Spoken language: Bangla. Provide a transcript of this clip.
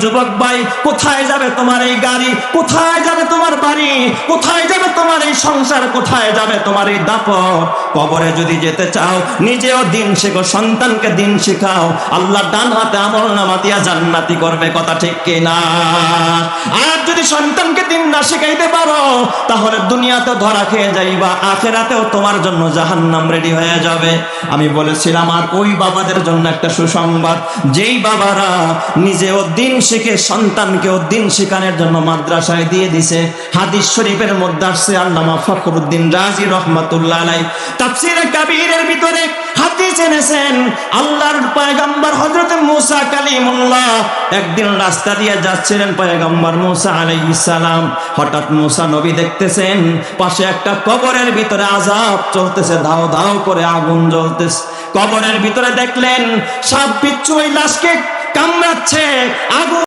যুবক ভাই, কোথায় যাবে তোমার এই গাড়ি? কোথায় যাবে তোমার বাড়ি? কোথায় যাবে তোমার এই সংসার? কোথায় যাবে তোমার এই দাপট? কবরে যদি যেতে চাও, নিজেও দিন শেখো, সন্তানকে দিন শেখাও। আল্লাহ ডান হাতে আমল নামা দিয়া জান্নাতি করবে, কথা ঠিক কিনা? আর সন্তানকে দিন না শেখাইতে পারো, তাহলে দুনিয়াতে ধরা খেয়ে যাইবা, আখেরাতেও তোমার জন্য জাহান্নাম রেডি হয়ে যাবে। আমি বলেছিলাম, আর ওই বাবাদের জন্য একটা সুসংবাদ, যেই বাবারা নিজেও দিন শিখে, সন্তানকেও দিন শেখানোর জন্য মাদ্রাসায় দিয়ে দিছে। হাদিস শরীফের মধ্যে আসছে, আল্লামা ফখরুদ্দিন রাজি রহমাতুল্লাহ আলাই তাফসিরে কাবীরের ভিতরে হাদিস এনেছেন, আল্লাহর পয়গম্বর হজরত মুসা কালিমুল্লাহ একদিন রাস্তা দিয়ে যাচ্ছিলেন পয়গম্বর মুসা আলাই ইসালাম হঠাৎ মুসা নবী দেখতেছেন, পাশে একটা কবরের ভিতরে আজাব চলতেছে ধাও ধাও করে আগুন জ্বলতেছে। কবরের ভিতরে দেখলেন সাপ বিচ্ছু ওই লাশকে কামড়াচ্ছে, আগুন